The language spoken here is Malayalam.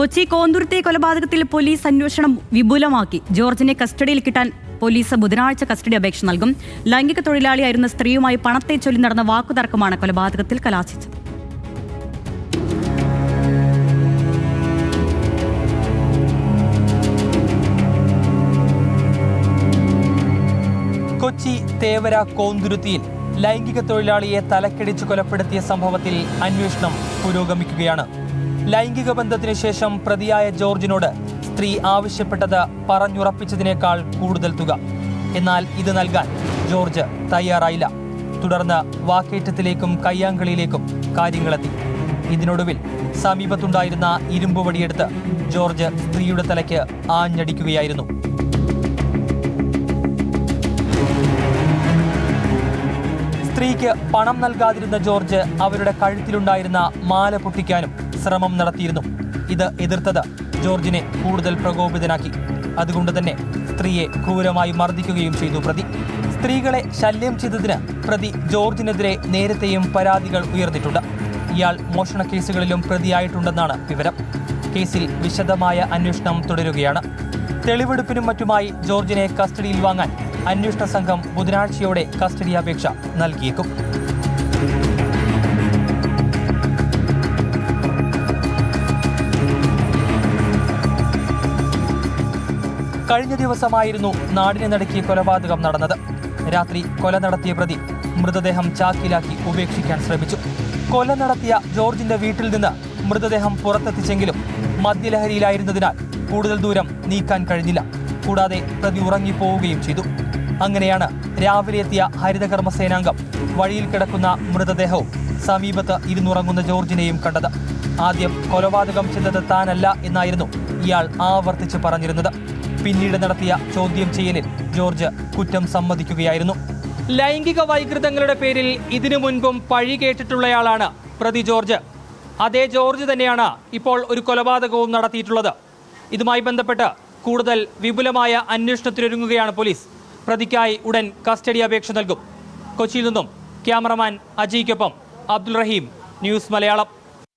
കൊച്ചി കോന്തുരുത്തെ കൊലപാതകത്തിൽ പോലീസ് അന്വേഷണം വിപുലമാക്കി. ജോർജിനെ കസ്റ്റഡിയിൽ കിട്ടാൻ പോലീസ് ബുധനാഴ്ച കസ്റ്റഡി അപേക്ഷ നൽകും. ലൈംഗിക തൊഴിലാളിയായിരുന്ന സ്ത്രീയുമായി പണത്തെ ചൊല്ലി നടന്ന വാക്കുതർക്കമാണ് കൊലപാതകത്തിൽ കലാശിച്ചത്. കൊച്ചി തേവര കോന്തുരുത്തിയിൽ ലൈംഗിക തൊഴിലാളിയെ തലക്കടിച്ച് കൊലപ്പെടുത്തിയ സംഭവത്തിൽ അന്വേഷണം പുരോഗമിക്കുകയാണ്. ലൈംഗിക ബന്ധത്തിന് ശേഷം പ്രതിയായ ജോർജിനോട് സ്ത്രീ ആവശ്യപ്പെട്ടത് പറഞ്ഞുറപ്പിച്ചതിനേക്കാൾ കൂടുതൽ തുക. എന്നാൽ ഇത് നൽകാൻ ജോർജ് തയ്യാറായില്ല. തുടർന്ന് വാക്കേറ്റത്തിലേക്കും കയ്യാങ്കളിയിലേക്കും കാര്യങ്ങളെത്തി. ഇതിനൊടുവിൽ സമീപത്തുണ്ടായിരുന്ന ഇരുമ്പ് വടിയെടുത്ത് ജോർജ് സ്ത്രീയുടെ തലയ്ക്ക് ആഞ്ഞടിക്കുകയായിരുന്നു. സ്ത്രീക്ക് പണം നൽകാതിരുന്ന ജോർജ് അവരുടെ കഴുത്തിലുണ്ടായിരുന്ന മാല പൊട്ടിക്കാനും ശ്രമം നടത്തിയിരുന്നു. ഇത് എതിർത്തത് ജോർജിനെ കൂടുതൽ പ്രകോപിതനാക്കി. അതുകൊണ്ട് തന്നെ സ്ത്രീയെ ക്രൂരമായി മർദ്ദിക്കുകയും ചെയ്തു പ്രതി. സ്ത്രീകളെ ശല്യം ചെയ്തതിന് പ്രതി ജോർജിനെതിരെ നേരത്തെയും പരാതികൾ ഉയർന്നിട്ടുണ്ട്. ഇയാൾ മോഷണ കേസുകളിലും പ്രതിയായിട്ടുണ്ടെന്നാണ് വിവരം. കേസിൽ വിശദമായ അന്വേഷണം തുടരുകയാണ്. തെളിവെടുപ്പിനും മറ്റുമായി ജോർജിനെ കസ്റ്റഡിയിൽ വാങ്ങാൻ അന്വേഷണ സംഘം ബുധനാഴ്ചയോടെ കസ്റ്റഡി അപേക്ഷ നൽകിയേക്കും. കഴിഞ്ഞ ദിവസമായിരുന്നു നാടിനെ നടുക്കിയ കൊലപാതകം നടന്നത്. രാത്രി കൊല നടത്തിയ പ്രതി മൃതദേഹം ചാക്കിലാക്കി ഉപേക്ഷിക്കാൻ ശ്രമിച്ചു. കൊല നടത്തിയ ജോർജിന്റെ വീട്ടിൽ നിന്ന് മൃതദേഹം പുറത്തെത്തിച്ചെങ്കിലും മദ്യലഹരിയിലായിരുന്നതിനാൽ കൂടുതൽ ദൂരം നീക്കാൻ കഴിഞ്ഞില്ല. കൂടാതെ പ്രതി ഉറങ്ങിപ്പോവുകയും ചെയ്തു. അങ്ങനെയാണ് രാവിലെ എത്തിയ ഹരിതകർമ്മസേനാംഗം വഴിയിൽ കിടക്കുന്ന മൃതദേഹവും സമീപത്ത് ഇരുന്നുറങ്ങുന്ന ജോർജിനെയും കണ്ടത്. ആദ്യം കൊലപാതകം ചെയ്തത് താനല്ല എന്നായിരുന്നു ഇയാൾ ആവർത്തിച്ച് പറഞ്ഞിരുന്നത്. പിന്നീട് നടത്തിയ ചോദ്യം ചെയ്യലിൽ ജോർജ് കുറ്റം സമ്മതിക്കുകയായിരുന്നു. ലൈംഗിക വൈകൃതങ്ങളുടെ പേരിൽ ഇതിനു മുൻപും പഴി കേട്ടിട്ടുള്ളയാളാണ് പ്രതി ജോർജ്. അതേ ജോർജ് തന്നെയാണ് ഇപ്പോൾ ഒരു കൊലപാതകവും നടത്തിയിട്ടുള്ളത്. ഇതുമായി ബന്ധപ്പെട്ട് കൂടുതൽ വിപുലമായ അന്വേഷണത്തിനൊരുങ്ങുകയാണ് പോലീസ്. പ്രതിക്കായി ഉടൻ കസ്റ്റഡി അപേക്ഷ നൽകും. കൊച്ചിയിൽ നിന്നും ക്യാമറമാൻ അജയ്ക്കൊപ്പം അബ്ദുൾ റഹീം ന്യൂസ് മലയാളം.